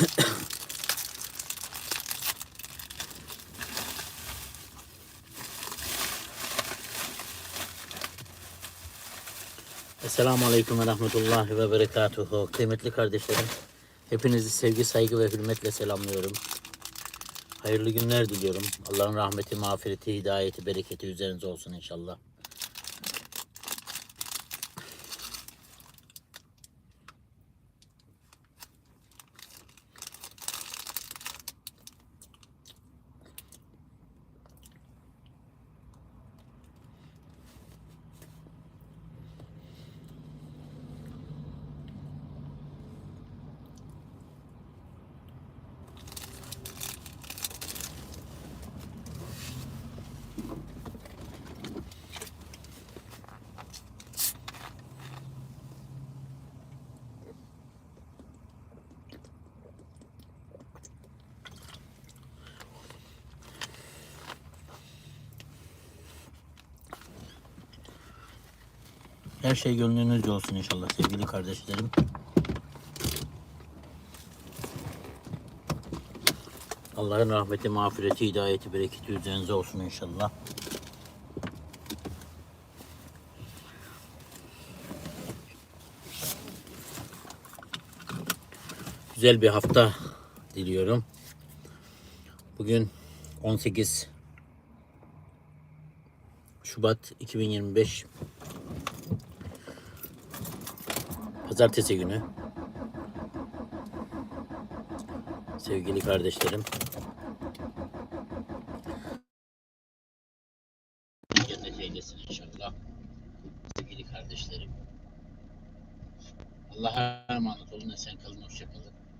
Esselamu Aleyküm ve Rahmetullahi ve Berekatuhu. Kıymetli kardeşlerim, hepinizi sevgi, saygı ve hürmetle selamlıyorum. Hayırlı günler diliyorum. Allah'ın rahmeti, mağfireti, hidayeti, bereketi üzerinize olsun inşallah. Her şey gönlünüzce olsun inşallah sevgili kardeşlerim. Allah'ın rahmeti, mağfireti, hidayeti, bereketi üzerinize olsun inşallah. Güzel bir hafta diliyorum. Bugün 18 Şubat 2025 Pazartesi günü. Sevgili kardeşlerim. Cennet eylesin inşallah. Sevgili kardeşlerim. Allah'a emanet olun. Esen kalın. Hoşça kalın.